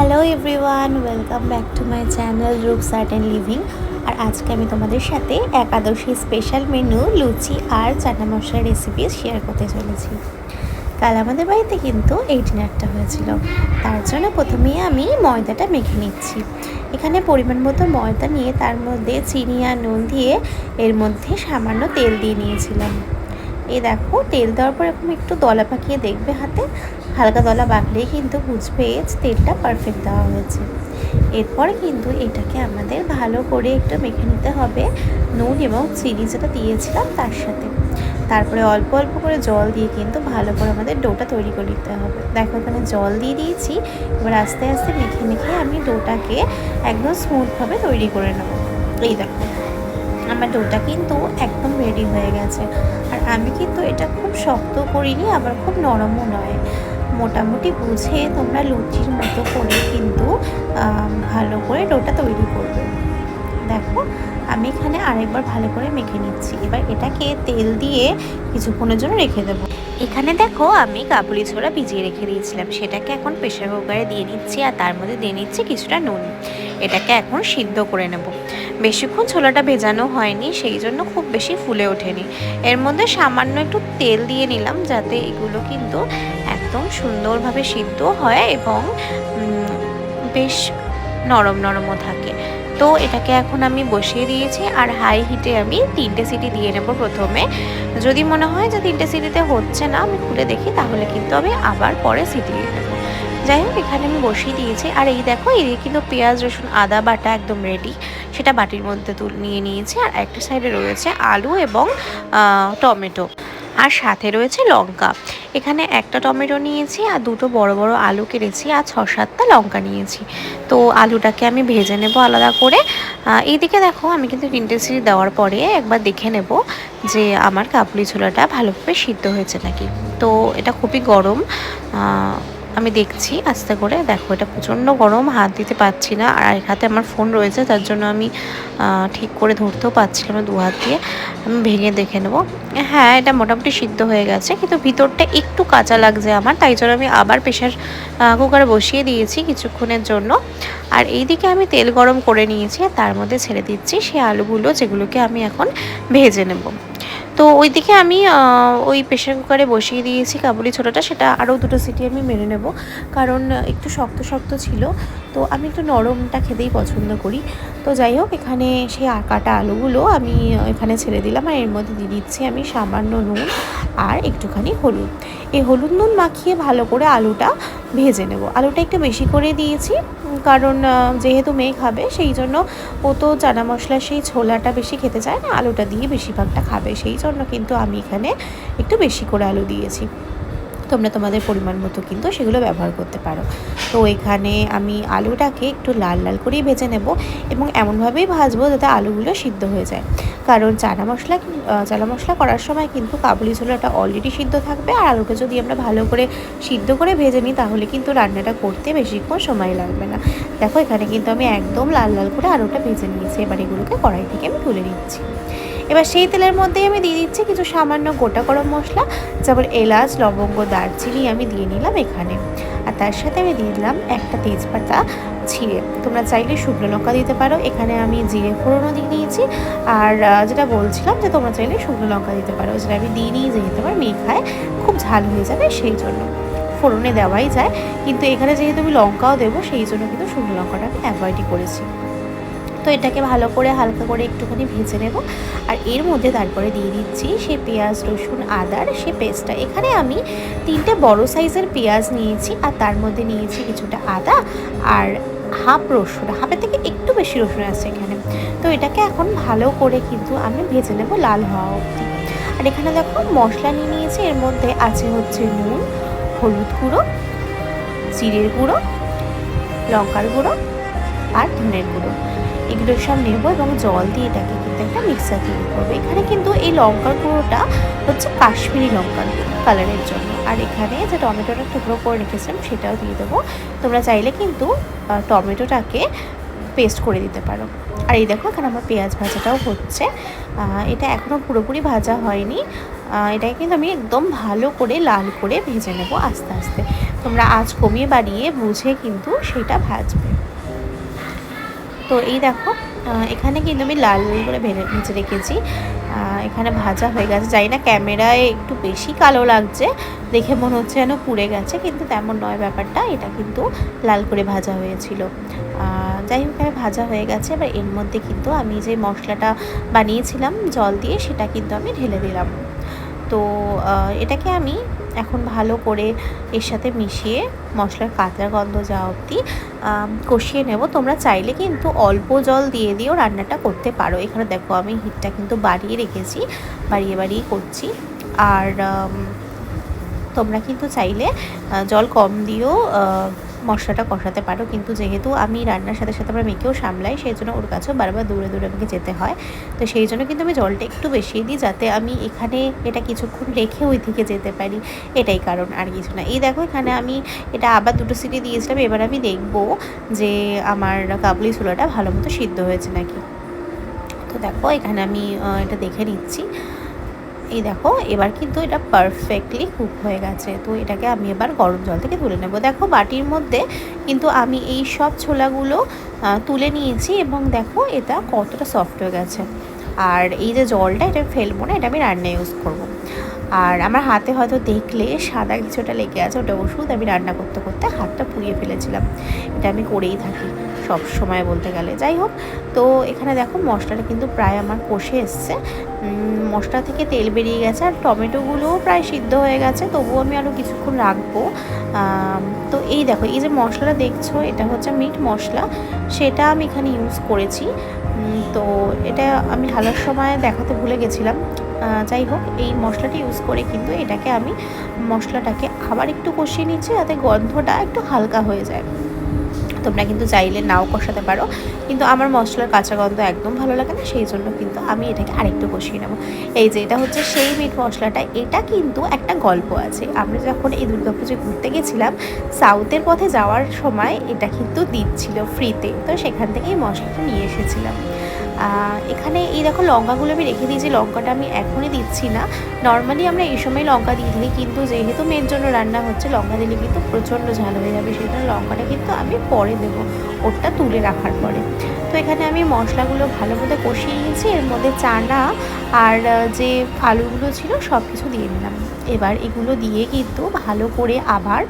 Hello everyone welcome back to my channel Roop's art and living আর আজকে আমি তোমাদের সাথে একাদশী স্পেশাল মেনু লুচি আর চানা মশলা রেসিপি শেয়ার করতে চলেছি। কাল আমাদের বাড়িতে কিন্তু এই ডিনারটা হয়েছিল। তার জন্য প্রথমেই আমি ময়দাটা মেখে নিচ্ছি। এখানে পরিমাণ মতো ময়দা নিয়ে তার মধ্যে চিনি আর নুন দিয়ে এর মধ্যে সামান্য তেল দিয়ে নিয়েছিলাম। এই দেখো, তেল দেওয়ার পর এরকম একটু দলা পাকিয়ে দেখবে হাতে। হালকা দলা বাকলেই কিন্তু বুঝবে তেলটা পারফেক্ট দেওয়া হয়েছে। এরপরে কিন্তু এটাকে আমাদের ভালো করে একটু মেখে নিতে হবে নুন এবং চিনি যেটা দিয়েছিলাম তার সাথে। তারপরে অল্প অল্প করে জল দিয়ে কিন্তু ভালো করে আমাদের ডোটা তৈরি করে নিতে হবে। দেখো এখানে জল দিয়ে দিয়েছি, এবার আস্তে আস্তে মেখে মেখে আমি ডোটাকে একদম স্মুথভাবে তৈরি করে নেব। এই দেখো, আমার ডোটা কিন্তু একদম রেডি হয়ে গেছে। আর আমি কিন্তু এটা খুব শক্ত করিনি, আবার খুব নরমও নয়। মোটামুটি বুঝে তোমরা লুচির মতো করে কিন্তু ভালো করে ডোটা তৈরি করবে। দেখো, আমি এখানে আরেকবার ভালো করে মেখে নিচ্ছি। এবার এটাকে তেল দিয়ে কিছুক্ষণের জন্য রেখে দেবো। এখানে দেখো, আমি কাবুলি ছোড়া ভিজিয়ে রেখে দিয়েছিলাম। সেটাকে এখন প্রেশার কুকারে দিয়ে নিচ্ছি আর তার মধ্যে দিয়ে নিচ্ছি কিছুটা নুন। এটাকে এখন সিদ্ধ করে নেব। বেশিক্ষণ ছোলাটা ভেজানো হয়নি, সেই জন্য খুব বেশি ফুলে ওঠেনি। এর মধ্যে সামান্য একটু তেল দিয়ে নিলাম যাতে এগুলো কিন্তু একদম সুন্দরভাবে সিদ্ধ হয় এবং বেশ নরম নরমও থাকে। তো এটাকে এখন আমি বসিয়ে দিয়েছি আর হাই হিটে আমি তিনটে সিটি দিয়ে নেব প্রথমে। যদি মনে হয় যে তিনটে সিটিতে হচ্ছে না, আমি খুলে দেখি, তাহলে কিন্তু আমি আবার পরে সিটি দিয়ে নেব। যাই হোক, এখানে আমি বসিয়ে দিয়েছি। আর এই দেখো, এই কিন্তু পেঁয়াজ, রসুন, আদা, বাটা একদম রেডি সেটা বাটির মধ্যে তুল, নিয়ে নিয়েছি। আর একটা সাইডে রয়েছে আলু এবং টমেটো। আর সাথে রয়েছে লঙ্কা। এখানে একটা টমেটো নিয়েছি আর দুটো বড় বড় আলু কেটেছি আর ছ সাতটা লঙ্কা নিয়েছি। তো আলুটাকে আমি ভেজে নেব আলাদা করে। এইদিকে দেখো, আমি কিন্তু তিনটে সিঁড়ি দেওয়ার পরে একবার দেখে নেব যে আমার কাবলি ছোলাটা ভালোভাবে সিদ্ধ হয়েছে নাকি। তো এটা খুবই গরম। আমি দেখছি আস্তে করে। দেখো, এটা প্রচণ্ড গরম, হাত দিতে পারছি না। আর এক হাতে আমার ফোন রয়েছে, তার জন্য আমি ঠিক করে ধরতেও পারছিলাম দু হাত দিয়ে। আমি ভেঙে দেখে নেব। হ্যাঁ এটা মোটামুটি সিদ্ধ হয়ে গেছে, কিন্তু ভিতরটা একটু কাঁচা লাগছে আমার, তাই জন্য আমি আবার প্রেশার কুকারে বসিয়ে দিয়েছি কিছুক্ষণের জন্য। আর এইদিকে আমি তেল গরম করে নিয়েছি তার মধ্যে ছেড়ে দিচ্ছি সেই আলুগুলো, যেগুলোকে আমি এখন ভেজে নেব। তো ওইদিকে আমি ওই প্রেশার কুকারে বসিয়ে দিয়েছি কাবুলি ছোটাটা সেটা আরও দুটো সিটি আমি মেনে নেব। কারণ একটু শক্ত শক্ত ছিল। তো আমি একটু নরমটা খেতেই পছন্দ করি। তো যাই হোক এখানে সেই কাটা আলুগুলো আমি এখানে ছেড়ে দিলাম আর এর মধ্যে দিয়ে দিচ্ছি আমি সামান্য নুন আর একটুখানি হলুদ। এই হলুদ নুন মাখিয়ে ভালো করে আলুটা ভেজে নেব। আলুটা একটু বেশি করে দিয়েছি কারণ যেহেতু মেয়ে খাবে, সেই জন্য ও তো চানা মশলা সেই ছোলাটা বেশি খেতে চায় না, আলুটা দিয়ে বেশিরভাগটা খাবে। সেই জন্য কিন্তু আমি এখানে একটু বেশি করে আলু দিয়েছি। তোমরা তোমাদের পরিমাণ মতো কিন্তু সেগুলো ব্যবহার করতে পারো। তো এখানে আমি আলুটাকে একটু লাল লাল করেই ভেজে নেব এবং এমনভাবেই ভাজবো যাতে আলুগুলো সিদ্ধ হয়ে যায়। কারণ চানা মশলা চানা মশলা করার সময় কিন্তু কাবুলি ছোলাটা অলরেডি সিদ্ধ থাকবে আর আলুটা যদি আমরা ভালো করে সিদ্ধ করে ভেজে নিই তাহলে কিন্তু রান্নাটা করতে বেশিক্ষণ সময় লাগবে না। দেখো এখানে কিন্তু আমি একদম লাল লাল করে আলুটা ভেজে নিয়েছি। এবার এগুলোকে কড়াই থেকে আমি তুলে নিচ্ছি। এবার সেই তেলের মধ্যেই আমি দিয়ে দিচ্ছি কিছু সামান্য গোটা গরম মশলা, যেমন এলাচ, লবঙ্গ, দারচিনি আমি দিয়ে নিলাম এখানে। আর তার সাথে আমি দিয়ে দিলাম একটা তেজপাতা ছিঁড়ে। তোমরা চাইলে শুকনো লঙ্কা দিতে পারো, এখানে আমি জিরে ফোড়নও দিয়ে নিয়েছি আর যেটা বলছিলাম যে তোমরা চাইলে শুকনো লঙ্কা দিতে পারো, যেটা আমি দিয়ে নিয়ে যেহেতু আমার মেয়ে খায়, খুব ঝাল হয়ে যাবে সেই জন্য। ফোড়নে দেওয়াই যায়, কিন্তু এখানে যেহেতু আমি লঙ্কাও দেবো, সেই জন্য কিন্তু শুকনো লঙ্কাটা আমি অ্যাভয়েডই করেছি। তো এটাকে ভালো করে হালকা করে একটুখানি ভেজে নেব। আর এর মধ্যে তারপরে দিয়ে দিচ্ছি সে পেঁয়াজ, রসুন আদার সে পেস্টটা। এখানে আমি তিনটে বড় সাইজের পেঁয়াজ নিয়েছি আর তার মধ্যে নিয়েছি কিছুটা আদা আর হাফ রসুন। হাফের থেকে একটু বেশি রসুন আছে এখানে। তো এটাকে এখন ভালো করে কিন্তু আমি ভেজে নেব লাল হওয়া অবধি। আর এখানে দেখো মশলা নিয়ে নিয়েছি। এর মধ্যে আছে হচ্ছে নুন, হলুদ গুঁড়ো, জিরের গুঁড়ো, লঙ্কার গুঁড়ো আর ধনের গুঁড়ো। এগুলো সব নেব এবং জল দিয়ে এটাকে কিন্তু একটা মিক্সার তৈরি করব। এখানে কিন্তু এই লঙ্কার গুঁড়োটা হচ্ছে কাশ্মীরি লঙ্কার কালারের জন্য। আর এখানে যে টমেটোটা টুকরো করে রেখেছিলাম সেটাও দিয়ে দেবো। তোমরা চাইলে কিন্তু টমেটোটাকে পেস্ট করে দিতে পারো। আর এই দেখো, এখানে আমার পেঁয়াজ ভাজাটাও হচ্ছে। এটা এখনও পুরোপুরি ভাজা হয়নি। এটাকে কিন্তু আমি একদম ভালো করে লাল করে ভেজে নেব আস্তে আস্তে। তোমরা আজ কমিয়ে বাড়িয়ে বুঝে কিন্তু সেটা ভাজবে। তো এই দেখো এখানে কিন্তু আমি লাল লাল করে ভেজে ভেজে রেখেছি। এখানে ভাজা হয়ে গেছে। জানি না ক্যামেরায় একটু বেশি কালো লাগছে, দেখে মনে হচ্ছে যেন পুড়ে গেছে, কিন্তু তেমন নয় ব্যাপারটা। এটা কিন্তু লাল করে ভাজা হয়েছিল। যাই হোক, এখানে ভাজা হয়ে গেছে। এবার এর মধ্যে কিন্তু আমি যে মশলাটা বানিয়েছিলাম জল দিয়ে, সেটা কিন্তু আমি ঢেলে দিলাম। তো এটাকে আমি এখন ভালো করে এর সাথে মিশিয়ে মশলার কাঁচা গন্ধ যা অবধি কষিয়ে নেব। তোমরা চাইলে কিন্তু অল্প জল দিয়ে দিয়েও রান্নাটা করতে পারো। এখানে দেখো আমি হিটটা কিন্তু বাড়িয়ে রেখেছি, বাড়িয়ে বাড়িয়ে করছি। আর তোমরা কিন্তু চাইলে জল কম দিয়েও মশলাটা কষাতে পারো। কিন্তু যেহেতু আমি রান্নার সাথে সাথে আমার মেয়েকেও সামলাই, সেই জন্য ওর কাছেও বারবার দূরে দূরে আমাকে যেতে হয়। তো সেই জন্য কিন্তু আমি জলটা একটু বেশি দিই যাতে আমি এখানে এটা কিছুক্ষণ রেখে ওই দিকে যেতে পারি। এটাই কারণ আর কিছু না। এই দেখো এখানে আমি এটা আবার দুটো সিটি দিয়েছিলাম। এবার আমি দেখব যে আমার কাবুলি ছোলাটা ভালো মতো সিদ্ধ হয়েছে নাকি। তো দেখো এখানে আমি এটা দেখে নিচ্ছি। এই দেখো, এবার কিন্তু এটা পারফেক্টলি কুক হয়ে গেছে। তো এটাকে আমি এবার গরম জল থেকে তুলে নেব। দেখো, বাটির মধ্যে কিন্তু আমি এই সব ছোলাগুলো তুলে নিয়েছি এবং দেখো, এটা কতটা সফট হয়ে গেছে। আর এই যে জলটা, এটা ফেলব না, এটা আমি রান্নায় ইউজ করব। আর আমার হাতে হয়তো দেখলে সাদা কিছুটা লেগে আছে, ওটা ওষুধ আমি রান্না করতে করতে হাতটা পুড়িয়ে ফেলেছিলাম। এটা আমি করেই থাকি। সব সময় বলতে গেলে। যাই হোক, তো এখানে দেখো মশলাটা কিন্তু প্রায় আমার কষে এসছে। মশলা থেকে তেল বেরিয়ে গেছে আর টমেটোগুলোও প্রায় সিদ্ধ হয়ে গেছে, তবুও আমি আরও কিছুক্ষণ রাখব। তো এই দেখো, এই যে মশলাটা দেখছ, এটা হচ্ছে মিট মশলা। সেটা আমি এখানে ইউজ করেছি। তো এটা আমি ঢালার সময় দেখাতে ভুলে গেছিলাম। যাই হোক, এই মশলাটি ইউজ করে কিন্তু এটাকে আমি মশলাটাকে আবার একটু কষিয়ে নিচ্ছি, যাতে গন্ধটা একটু হালকা হয়ে যায়। তোমরা কিন্তু চাইলে নাও কষাতে পারো। কিন্তু আমার মশলার কাঁচা গন্ধ একদম ভালো লাগে না, সেই জন্য কিন্তু আমি এটাকে আরেকটু কষিয়ে নেব। এই যে, এটা হচ্ছে সেই মিট মশলাটা, এটা কিন্তু একটা গল্প আছে। আমরা যখন এই দুর্গা দুর্গাপুজো ঘুরতে গেছিলাম সাউথের পথে যাওয়ার সময় এটা কিন্তু দিচ্ছিল ফ্রিতে তো সেখান থেকেই মশলাটা নিয়ে এসেছিলাম। এখানে এই দেখো লঙ্কাগুলো আমি রেখে দিয়েছি লঙ্কাটা আমি এখনই দিচ্ছি না। নর্মালি আমরা এই সময় লঙ্কা দিয়ে দিই, কিন্তু যেহেতু মেয়ের জন্য রান্না হচ্ছে, লঙ্কা দিলে কিন্তু প্রচণ্ড ঝাল হয়ে যাবে, সেই জন্য লঙ্কাটা কিন্তু আমি পরে দেবো, ওটা তুলে রাখার পরে। তো এখানে আমি মশলাগুলো ভালো মতো কষিয়ে নিয়েছি, এর মধ্যে চানা আর যে আলুগুলো ছিল সব কিছু দিয়ে নিলাম এবার এগুলো দিয়ে কিন্তু ভালো করে আবার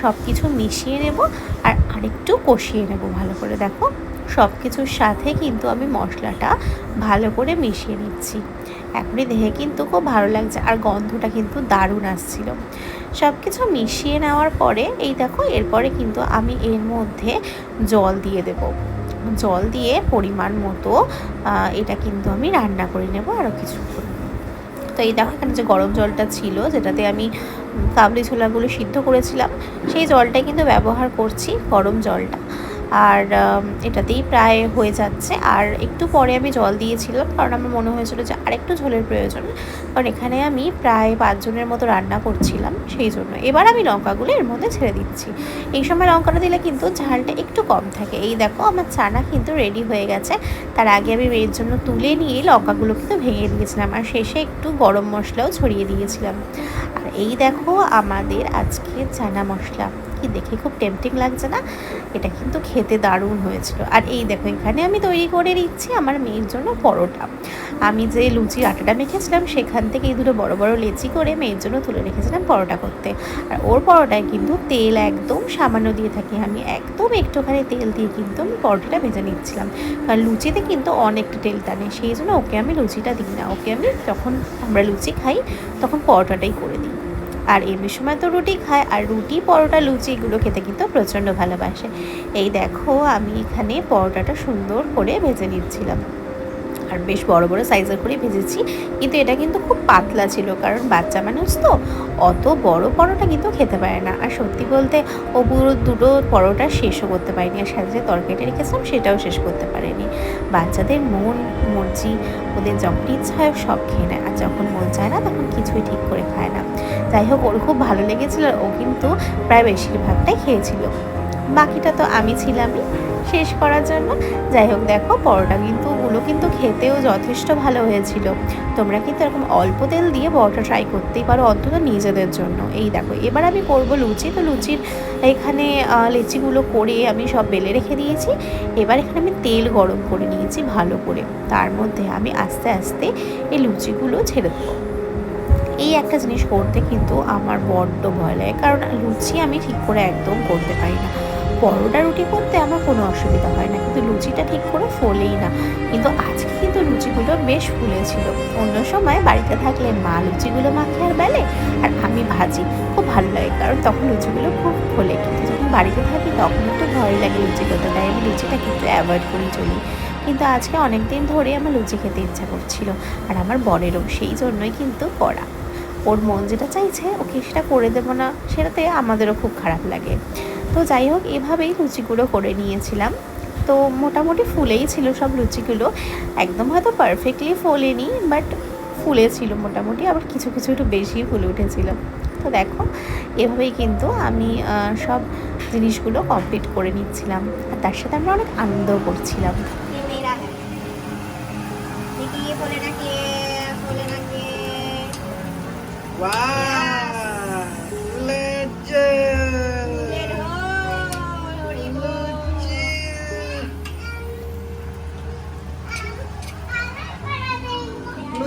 সব কিছু মিশিয়ে নেব আর আরেকটু কষিয়ে নেব ভালো করে, দেখো। সব কিছুর সাথে কিন্তু আমি মশলাটা ভালো করে মিশিয়ে নিচ্ছি। এখনই দেখে কিন্তু খুব ভালো লাগছে আর গন্ধটা কিন্তু দারুণ আসছিল। সব কিছু মিশিয়ে নেওয়ার পরে এই দেখো, এরপরে কিন্তু আমি এর মধ্যে জল দিয়ে দেব। জল দিয়ে পরিমাণ মতো এটা কিন্তু আমি রান্না করে নেব আরও কিছুক্ষণ। তো এই দেখো এখানে যে গরম জলটা ছিল, যেটাতে আমি কাবলি ছোলাগুলো সিদ্ধ করেছিলাম, সেই জলটাই কিন্তু ব্যবহার করছি গরম জলটা। আর এটাতেই প্রায় হয়ে যাচ্ছে। আর একটু পরে আমি জল দিয়েছিলাম, কারণ আমার মনে হয়েছিল যে আরেকটু ঝোলের প্রয়োজন। কারণ এখানে আমি প্রায় পাঁচজনের মতো রান্না করছিলাম, সেই জন্য। এবার আমি লঙ্কাগুলো এর মধ্যে ছেড়ে দিচ্ছি। এই সময় লঙ্কাটা দিলে কিন্তু ঝালটা একটু কম থাকে। এই দেখো, আমার চানা কিন্তু রেডি হয়ে গেছে। তার আগে আমি মেয়ের জন্য তুলে নিয়ে লঙ্কাগুলো কিন্তু ভেঙে দিয়েছিলাম। আর শেষে একটু গরম মশলাও ছড়িয়ে দিয়েছিলাম। আর এই দেখো, আমাদের আজকে চানা মশলা। কি দেখে খুব টেম্পটিং লাগছে না? এটা কিন্তু খেতে দারুণ হয়েছিল। আর এই দেখো, এখানে আমি তৈরি করে নিচ্ছি আমার মেয়ের জন্য পরোটা। আমি যে লুচির আটাটা মেখেছিলাম, সেখান থেকে এই দুটো বড় বড় লেচি করে মেয়ের জন্য তুলে রেখেছিলাম পরোটা করতে। আর ওর পরোটায় কিন্তু তেল একদম সামান্য দিয়ে থাকি। আমি একদম একটুখানি তেল দিয়ে কিন্তু আমি পরোটাটা ভেজে নিচ্ছিলাম। কারণ লুচিতে কিন্তু অনেকটা তেল টানে, সেই জন্য ওকে আমি লুচিটা দিই না। ওকে আমি যখন আমরা লুচি খাই, তখন পরোটাটাই করে দিই। আর এমনি সময় তো রুটি খায়, আর রুটি, পরোটা, লুচি এগুলো খেতে কিন্তু প্রচণ্ড ভালোবাসে। এই দেখো, আমি এখানে পরোটাটা সুন্দর করে ভেজে নিচ্ছিলাম। আর বেশ বড় বড় সাইজের করেই ভেজেছি। কিন্তু এটা কিন্তু খুব পাতলা ছিল, কারণ বাচ্চা মানুষ তো অত বড় পরোটা কিন্তু খেতে পারে না। আর সত্যি বলতে, ও পুরো দুটো পরোটা শেষও করতে পারেনি আর সাথে যে তরকারিটা রেখেছিলাম, সেটাও শেষ করতে পারেনি। বাচ্চাদের মন, মর্জি, ওদের যখন ইচ্ছা হয় সব খেয়ে নেয়। আর যখন মন চায় না, তখন কিছুই ঠিক করে খায় না। যাই হোক, ওর খুব ভালো লেগেছিল ও কিন্তু প্রায় বেশিরভাগটাই খেয়েছিল। বাকিটা তো আমি ছিলামই শেষ করার জন্য। যাই হোক, দেখো, পরোটা কিন্তু, ওগুলো কিন্তু খেতেও যথেষ্ট ভালো হয়েছিল। তোমরা কিন্তু এরকম অল্প তেল দিয়ে পরোটা ট্রাই করতেই পারো, অন্তত নিজেদের জন্য। এই দেখো, এবার আমি করব লুচি। তো লুচির এখানে লিচিগুলো করে আমি সব বেলে রেখে দিয়েছি। এবার এখানে আমি তেল গরম করে নিয়েছি ভালো করে। তার মধ্যে আমি আস্তে আস্তে এই লুচিগুলো ছেড়ে দেবো। এই একটা জিনিস করতে কিন্তু আমার বড্ড ভয় লাগে। কারণ লুচি আমি ঠিক করে একদম করতে পারি না। পরোটা রুটি করতে আমার কোনো অসুবিধা হয় না। কিন্তু লুচিটা ঠিক করে ফোলেই না। কিন্তু আজকে কিন্তু লুচিগুলো বেশ ফুলেছিল। অন্য সময় বাড়িতে থাকলে মা লুচিগুলো মাখে আর বেলে, আর আমি ভাজি। খুব ভালো লাগে, কারণ তখন লুচিগুলো খুব ফোলে। কিন্তু যখন বাড়িতে থাকি তখন একটু ভয় লাগে লুচি করতে তাই আমি লুচিটা কিন্তু অ্যাভয়েড করে চলি। কিন্তু আজকে অনেক দিন ধরে আমার লুচি খেতে ইচ্ছা করছিল, আর আমার বরেরও সেই জন্যই কিন্তু করা। ওর মন যেটা চাইছে, ওকে সেটা করে দেবো না, সেটাতে আমাদেরও খুব খারাপ লাগে। তো যাই হোক এভাবেই লুচিগুলো করে নিয়েছিলাম। তো মোটামুটি ফুলেই ছিল সব লুচিগুলো। একদম হয়তো পারফেক্টলি ফোলেনি বাট ফুলে ছিল মোটামুটি আবার কিছু কিছু একটু বেশি ফুলে উঠেছিল। তো দেখো এভাবেই কিন্তু আমি সব জিনিসগুলো কমপ্লিট করে নিচ্ছিলাম। আর তার সাথে আমরা অনেক আনন্দও করছিলাম। Wow.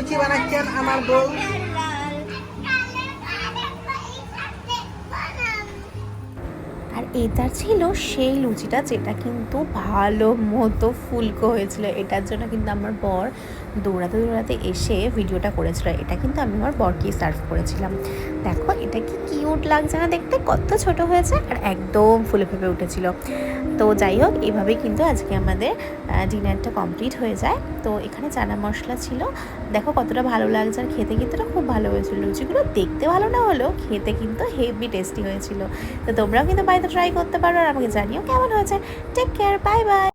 লুচি বানাচ্ছেন আমার বউ? আর এটা ছিল সেই লুচিটা যেটা কিন্তু ভালো মতো ফুলকো হয়েছিল। এটার জন্য কিন্তু আমার বর দৌড়াতে দৌড়াতে এসে ভিডিওটা করেছিল। এটা কিন্তু আমি আমার বরকেই সার্ভ করেছিলাম। দেখো, এটা কি কিউট লাগছে না দেখতে? কত ছোট হয়েছে আর একদম ফুলে ফেপে উঠেছিল। তো যাই হোক এভাবে কিন্তু আজকে আমাদের ডিনারটা কমপ্লিট হয়ে যায়। তো এখানে চানা মশলা ছিল। দেখো কতটা ভালো লাগছে আর খেতে কিন্তু খুব ভালো হয়েছিল। লুচিগুলো দেখতে ভালো না হলেও খেতে কিন্তু হেভি টেস্টি হয়েছিল। তো তোমরাও কিন্তু বাড়িতে ট্রাই করতে পারো আর আমাকে জানিও কেমন হয়েছে। Take care bye bye